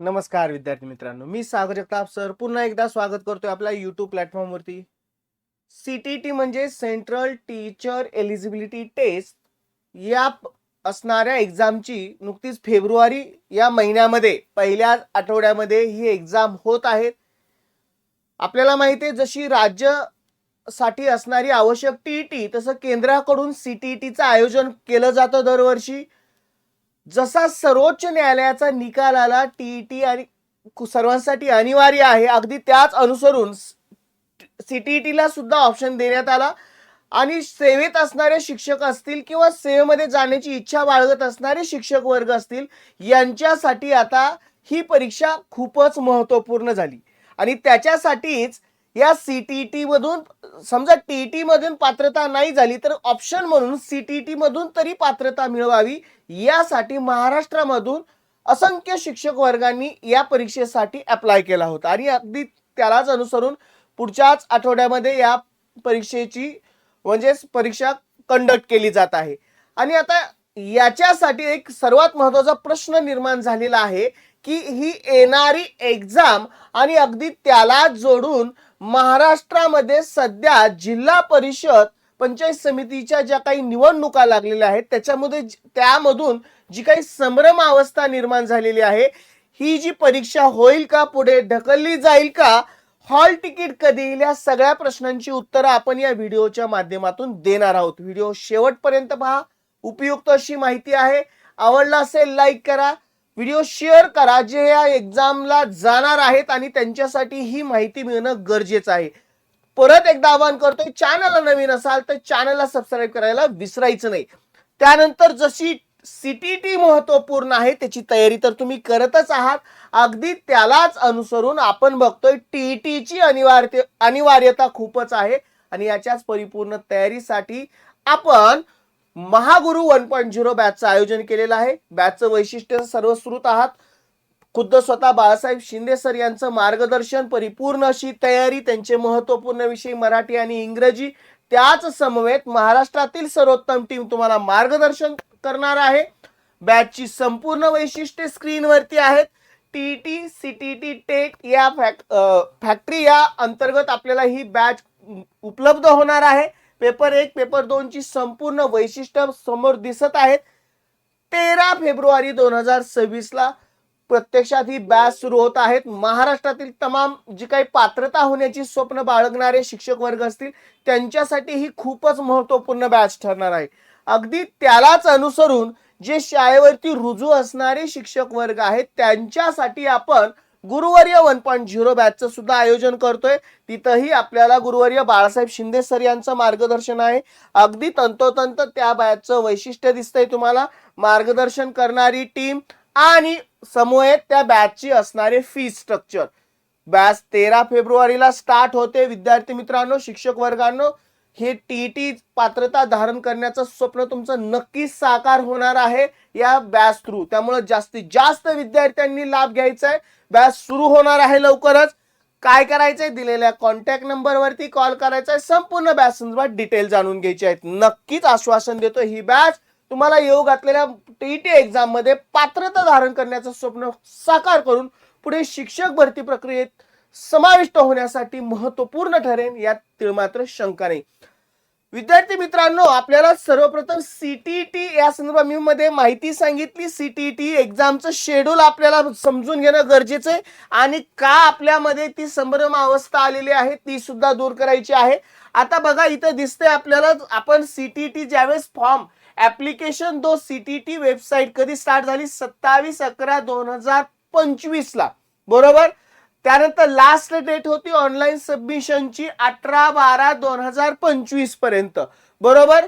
नमस्कार विद्यार्थी मित्रांनो मी सागर जगताप सर पुन्हा एकदा स्वागत करतोय आपल्या युट्यूब प्लॅटफॉर्मवरती सीटीटी म्हणजे सेंट्रल टीचर एलिजिबिलिटी टेस्ट या असणाऱ्या एक्झामची नुकतीच फेब्रुवारी या महिन्यामध्ये पहिल्या आठवड्यामध्ये ही एक्झाम होत आहे. आपल्याला माहिती आहे जशी राज्यसाठी असणारी आवश्यक टी टी तसं केंद्राकडून सीटीईटीचं आयोजन केलं जातं दरवर्षी. जसा सर्वोच्च न्यायालयाचा निकाल आला टीईटी आणि सर्वांसाठी अनिवार्य आहे. अगदी त्याच अनुसरून सीटीईटीला सुद्धा ऑप्शन देण्यात आला. आणि सेवेत असणारे शिक्षक असतील किंवा सेवेमध्ये जाण्याची इच्छा बाळगत असणारे शिक्षक वर्ग असतील यांच्यासाठी आता ही परीक्षा खूपच महत्त्वपूर्ण झाली. आणि त्याच्यासाठीच या सीटीईटी मधून समजा टीईटी मधून पात्रता नाही झाली तर ऑप्शन म्हणून सीटीईटी मधून तरी पात्रता मिळवावी. यासाठी महाराष्ट्रामधून असंख्य शिक्षक वर्गांनी या परीक्षेसाठी अप्लाय केला होता. आणि अगदी त्यालाच अनुसरून पुढच्याच आठवड्यामध्ये या परीक्षेची म्हणजेच परीक्षा कंडक्ट केली जात आहे. आणि आता याच्यासाठी एक सर्वात महत्त्वाचा प्रश्न निर्माण झालेला आहे की ही येणारी एक्झाम आणि अगदी त्याला जोडून महाराष्ट्रामध्ये सध्या जिल्हा परिषद पंचायत समितीच्या ज्या काही निवडणुका लागलेल्या आहेत त्याच्यामध्ये त्यामधून जी काही संभ्रम अवस्था निर्माण झालेली आहे ही जी परीक्षा होईल का पुढे ढकलली जाईल का हॉल तिकीट कधी येईल या सगळ्या प्रश्नांची उत्तरं आपण या व्हिडिओच्या माध्यमातून देणार आहोत. व्हिडिओ शेवटपर्यंत पहा. उपयुक्त अशी माहिती आहे. आवडला असेल लाईक करा. व्हिडिओ शेअर करा जे या एक्झामला जाणार आहेत आणि त्यांच्यासाठी ही माहिती मिळणं गरजेचं आहे. परत एकदा आवाहन करतोय चॅनलला नवीन असाल तर चॅनलला सबस्क्राईब करायला विसरायचं नाही. त्यानंतर जशी सीटीटी महत्त्वपूर्ण आहे त्याची तयारी तर तुम्ही करतच आहात. अगदी त्यालाच अनुसरून आपण बघतोय टीईटीची अनिवार्य अनिवार्यता खूपच आहे. आणि याच्याच परिपूर्ण तयारीसाठी आपण महागुरु वन पॉईंट झिरो बॅचचं आयोजन केलेलं आहे. बॅचचं वैशिष्ट्य सर्वश्रुत आहात. खुद्द स्वतः बाळासाहेब शिंदे सर यांचं मार्गदर्शन परिपूर्ण अशी तयारी त्यांचे महत्त्वपूर्ण विषय मराठी आणि इंग्रजी. त्याच समवेत महाराष्ट्रातील सर्वोत्तम टीम तुम्हाला मार्गदर्शन करणार आहे. बॅचची संपूर्ण वैशिष्ट्ये स्क्रीनवरती आहेत. T T C T T tech या फॅक फॅक्टरी या अंतर्गत आपल्याला ही बॅच उपलब्ध होणार आहे. पेपर एक पेपर दोन ची संपूर्ण वैशिष्ट्य समोर दिसत आहेत. तेरा फेब्रुवारी दोन हजार सव्वीस ला प्रत्यक्षात ही बॅच सुरू होत आहेत. महाराष्ट्रातील तमाम जी काही पात्रता होण्याची स्वप्न बाळगणारे शिक्षक वर्ग असतील त्यांच्यासाठी ही खूपच महत्त्वपूर्ण बॅच ठरणार आहे. अगदी त्यालाच अनुसरून जे शाळेवरती रुजू असणारे शिक्षक वर्ग आहेत त्यांच्यासाठी आपण गुरुवर्य वन पॉईंट झिरो बॅचचं सुद्धा आयोजन करतोय. तिथंही आपल्याला गुरुवर्य बाळासाहेब शिंदे सर यांचं मार्गदर्शन आहे. अगदी तंतोतंत त्या बॅचचं वैशिष्ट्य दिसतंय तुम्हाला. मार्गदर्शन करणारी टीम आणि समूहेत त्या बॅचची असणारे फी स्ट्रक्चर बॅच तेरा फेब्रुवारीला स्टार्ट होते. विद्यार्थी मित्रांनो शिक्षक वर्गांनो हे टीटी पात्रता धारण करण्याचं स्वप्न तुमचं नक्कीच साकार होणार आहे या बॅच थ्रू. त्यामुळे जास्तीत जास्त विद्यार्थ्यांनी लाभ घ्यायचा आहे बॅच सुरू होणार आहे लवकरच. काय करायचंय? दिलेल्या कॉन्टॅक्ट नंबरवरती कॉल करायचा आहे संपूर्ण बॅच संदर्भात डिटेल जाणून घ्यायचे आहेत. नक्कीच आश्वासन देतो ही बॅच. तुम्हाला येऊ घातलेल्या टीईटी एक्झाममध्ये पात्रता धारण करण्याचं स्वप्न साकार करून पुढे शिक्षक भरती प्रक्रियेत समाविष्ट होण्यासाठी महत्त्वपूर्ण ठरेल यात तिळमात्र शंका नाही. विद्यार्थी मित्रांनो आपल्याला सर्वप्रथम सीटीटी या संदर्भात मी मध्ये माहिती सांगितली. सीटीटी एक्झामचं शेड्यूल आपल्याला समजून घेणं गरजेचं आहे आणि का आपल्यामध्ये ती संभ्रम अवस्था आलेली आहे ती सुद्धा दूर करायची आहे. आता बघा इथं दिसतंय आपल्याला आपण सीटीटी ज्यावेळेस फॉर्म ऍप्लिकेशन दो सीटीटी वेबसाईट कधी स्टार्ट झाली? सत्तावीस अकरा दोन हजार पंचवीस ला. बरोबर? त्यानंतर लास्ट डेट होती ऑनलाईन सबमिशनची अठरा बारा दोन हजार पंचवीसपर्यंत. बरोबर?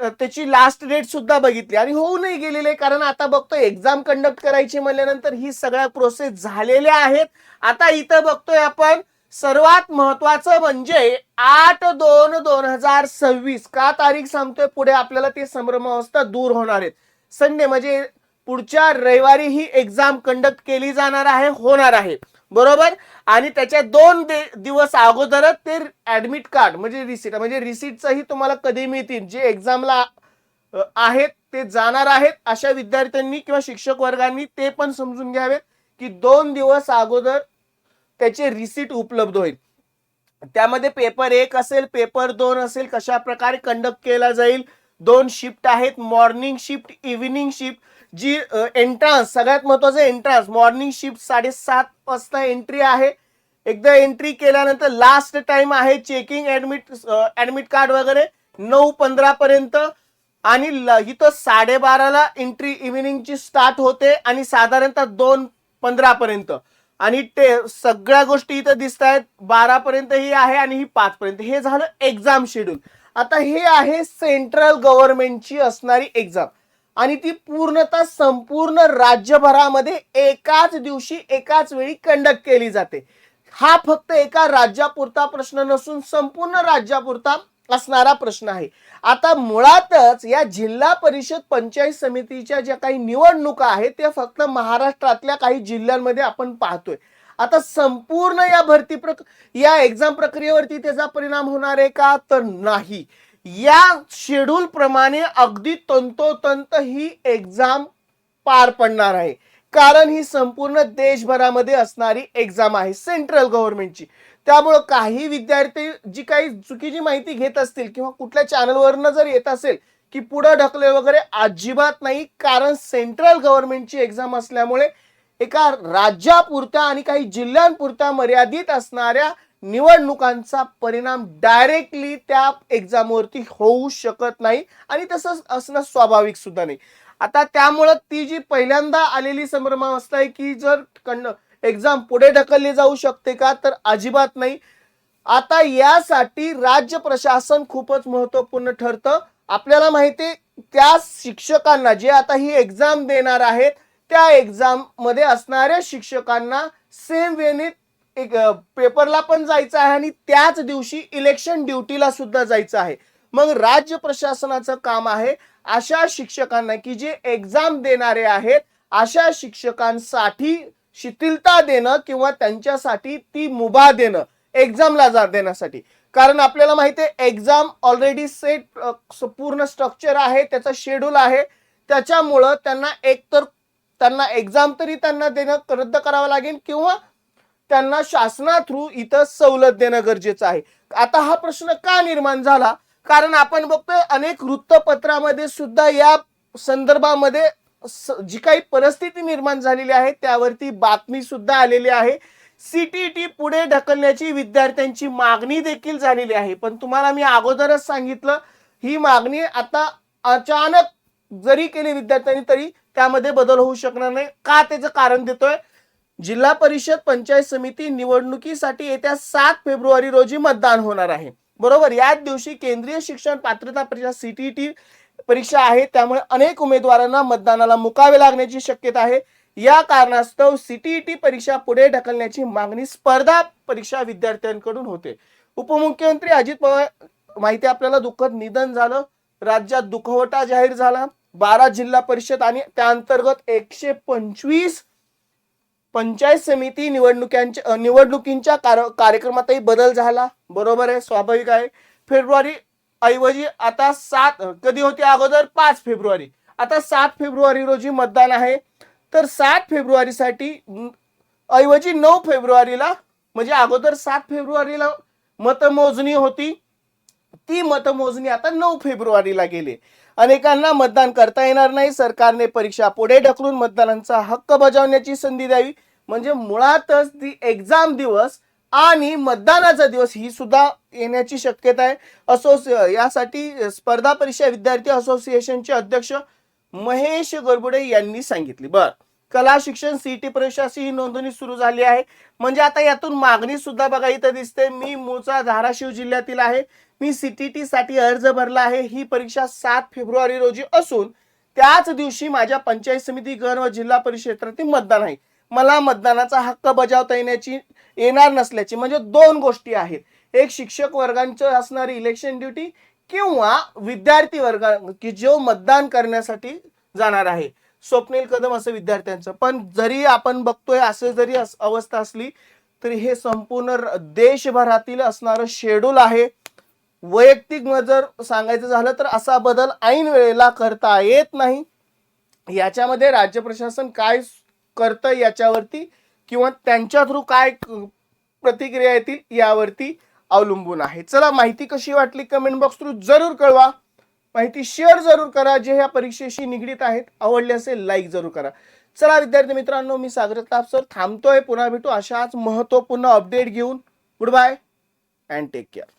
त्याची लास्ट डेट सुद्धा बघितली. आणि होऊ नाही गेलेले कारण आता बघतोय एक्झाम कंडक्ट करायची म्हणल्यानंतर ही सगळ्या प्रोसेस झालेल्या आहेत. आता इथं बघतोय आपण सर्वात महत्वाचं म्हणजे आठ दोन दोन हजार सव्वीस. का तारीख सांगतोय? पुढे आपल्याला ते संभ्रम अवस्था दूर होणार आहेत. संडे म्हणजे पुढच्या रविवारी ही एक्झाम कंडक्ट केली जाणार आहे होणार आहे. बरोबर? आणि त्याच्या दोन दिवस अगोदरच ते ऍडमिट कार्ड म्हणजे रिसिट म्हणजे रिसिटचंही तुम्हाला कधी मिळतील. जे एक्झामला आहेत ते जाणार आहेत अशा विद्यार्थ्यांनी किंवा शिक्षक वर्गांनी ते पण समजून घ्यावेत की दोन दिवस अगोदर त्याचे रिसीट उपलब्ध होईल. त्यामध्ये पेपर एक असेल पेपर दोन असेल कशा प्रकारे कंडक्ट केला जाईल? दोन शिफ्ट आहेत मॉर्निंग शिफ्ट इव्हिनिंग शिफ्ट जी एंट्रान्स सगळ्यात महत्वाचं एंट्रान्स मॉर्निंग शिफ्ट साडेसात वाजता एंट्री आहे. एकदा एंट्री केल्यानंतर लास्ट टाइम आहे चेकिंग ऍडमिट ऍडमिट कार्ड वगैरे नऊ पंधरा पर्यंत. आणि ल- इथं साडेबाराला एंट्री इव्हिनिंगची स्टार्ट होते आणि साधारणतः दोन पंधरा पर्यंत. आणि ते सगळ्या गोष्टी इथं दिसत आहेत बारा पर्यंत ही आहे आणि ही पाच पर्यंत. हे झालं एक्झाम शेड्यूल आता हे आहे सेंट्रल गव्हर्नमेंटची असणारी एक्झाम आणि ती पूर्णतः संपूर्ण राज्यभरामध्ये एकाच दिवशी एकाच वेळी कंडक्ट केली जाते. हा फक्त एका राज्यापुरता प्रश्न नसून संपूर्ण राज्यापुरता असणारा प्रश्न आहे. आता मुळातच या जिल्हा परिषद पंचायत समितीच्या ज्या काही निवडणुका आहेत त्या फक्त महाराष्ट्रातल्या काही जिल्ह्यांमध्ये आपण पाहतोय. आता संपूर्ण या भरती प्रक या एक्झाम प्रक्रियेवरती त्याचा परिणाम होणार आहे का? तर नाही. या शेड्यूल प्रमाणे अगदी तंतोतंत ही एक्झाम पार पडणार आहे. कारण ही संपूर्ण देशभरामध्ये असणारी एक्झाम आहे सेंट्रल गव्हर्नमेंटची त्यामुळं काही विद्यार्थी जी काही चुकीची माहिती घेत असतील किंवा कुठल्या चॅनलवरनं जर येत असेल की पुढं ढकले वगैरे अजिबात नाही कारण सेंट्रल गव्हर्नमेंटची एक्झाम असल्यामुळे एका राज्यापुरत्या आणि काही जिल्ह्यांपुरत्या मर्यादित असणाऱ्या निवडणुकांचा परिणाम डायरेक्टली त्या एक्झामवरती होऊ शकत नाही आणि तसंच असणं स्वाभाविक सुद्धा नाही. आता त्यामुळं ती जी पहिल्यांदा आलेली संभ्रमावस्था आहे की जर कंड एक्झाम पुढे ढकलली जाऊ शकते का? तर अजिबात नाही. आता यासाठी राज्य प्रशासन खूपच महत्त्वपूर्ण ठरतं. आपल्याला माहिती आहे त्या शिक्षकांना जे आता ही एक्झाम देणार आहेत त्या एक्झाममध्ये असणाऱ्या शिक्षकांना सेम वेने एक पेपरला पण जायचं आहे आणि त्याच दिवशी इलेक्शन ड्युटीला सुद्धा जायचं आहे. मग राज्य प्रशासनाचं काम आहे अशा शिक्षकांना की जे एक्झाम देणारे आहेत अशा शिक्षकांसाठी शिथिलता देणं किंवा त्यांच्यासाठी ती मुभा देणं एक्झामला जा देण्यासाठी. कारण आपल्याला माहिती आहे एक्झाम ऑलरेडी सेट पूर्ण स्ट्रक्चर आहे त्याचा शेड्यूल आहे. त्याच्यामुळं त्यांना एकतर त्यांना एक्झाम तरी त्यांना देणं रद्द करावं लागेल किंवा त्यांना शासना थ्रू इथं सवलत देणं गरजेचं आहे. आता हा प्रश्न का निर्माण झाला? कारण आपण बघतोय अनेक वृत्तपत्रामध्ये सुद्धा या संदर्भामध्ये स- जी काही परिस्थिती निर्माण झालेली आहे त्यावरती बातमी सुद्धा आलेली आहे. सीटीटी पुढे ढकलण्याची विद्यार्थ्यांची मागणी देखील झालेली आहे. पण तुम्हाला मी अगोदरच सांगितलं ही मागणी आता अचानक जरी केली विद्यार्थ्यांनी तरी त्यामध्ये बदल होऊ शकणार नाही. का त्याचं कारण देतोय? जिल्हा परिषद पंचायत समिती निवडणुकीसाठी येत्या सात फेब्रुवारी रोजी मतदान होणार आहे. बरोबर याच दिवशी केंद्रीय शिक्षण पात्रता परीक्षा सीटीटी परीक्षा आहे. त्यामुळे अनेक उमेदवारांना मतदानाला मुकावे लागण्याची शक्यता आहे. या कारणास्तव सीटीईटी परीक्षा पुढे ढकलण्याची मागणी स्पर्धा परीक्षा विद्यार्थ्यांकडून होते. उपमुख्यमंत्री अजित पवार माहिती आपल्याला दुःखद निधन झालं. राज्यात दुखवटा जाहीर झाला. बारा जिल्हा परिषद आणि त्या अंतर्गत एकशे पंचवीस पंचायत समिती निवडणुकांच्या निवडणुकींच्या कार- कार्यक्रमातही बदल झाला. बरोबर आहे स्वाभाविक आहे. फेब्रुवारी ऐवजी आता सात कधी होते अगोदर? पाच फेब्रुवारी. आता सात फेब्रुवारी रोजी मतदान आहे. तर सात फेब्रुवारीसाठी ऐवजी नऊ फेब्रुवारीला म्हणजे अगोदर सात फेब्रुवारीला मतमोजणी होती. ती मतमोजणी आता नऊ फेब्रुवारीला गेली. अनेकांना मतदान करता येणार नाही. सरकारने परीक्षा पुढे ढकलून मतदारांचा हक्क बजावण्याची संधी द्यावी. म्हणजे मुळातच ती एक्झाम दिवस आणि मतदानाचा दिवस ही सुद्धा येण्याची शक्यता आहे. असोसि यासाठी स्पर्धा परीक्षा विद्यार्थी असोसिएशनचे अध्यक्ष महेश गोरबुडे यांनी सांगितले. बर कला शिक्षण सीटी परीक्षाची ही नोंदणी सुरू झाली आहे. म्हणजे आता यातून मागणी सुद्धा बघा इथं दिसते. मी मूळचा धाराशिव जिल्ह्यातील आहे. मी सीटीटी साठी अर्ज भरला आहे. ही परीक्षा सात फेब्रुवारी रोजी असून त्याच दिवशी माझ्या पंचायत समिती गण व जिल्हा परिषद क्षेत्रातील मतदान आहे. मला मतदानाचा हक्क बजावता येण्याची येणार नसल्याची म्हणजे दोन गोष्टी आहेत. एक शिक्षक वर्गांचं असणारी इलेक्शन ड्युटी किंवा विद्यार्थी वर्ग की जो मतदान करण्यासाठी जाणार आहे. स्वप्नील कदम असं विद्यार्थ्यांचं. पण जरी आपण बघतोय असं जरी अस- अवस्था असली तरी हे संपूर्ण र- देशभरातील असणारं शेड्यूल आहे. वैयक्तिक जर सांगायचं झालं तर असा बदल ऐन वेळेला करता येत नाही. याच्यामध्ये राज्य प्रशासन काय करतं याच्यावरती किंवा त्यांच्या थ्रू काय प्रतिक्रिया येतील यावरती अवलंबून आहे. चला माहिती कशी वाटली कमेंट बॉक्स थ्रू जरूर कळवा. माहिती शेअर जरूर करा. जे ह्या परीक्षेशी निगडीत आहेत आवडले असेल लाईक जरूर करा. चला विद्यार्थी मित्रांनो मी सागर ताप सर थांबतोय. पुन्हा भेटू अशाच महत्त्वपूर्ण अपडेट घेऊन. Goodbye and take care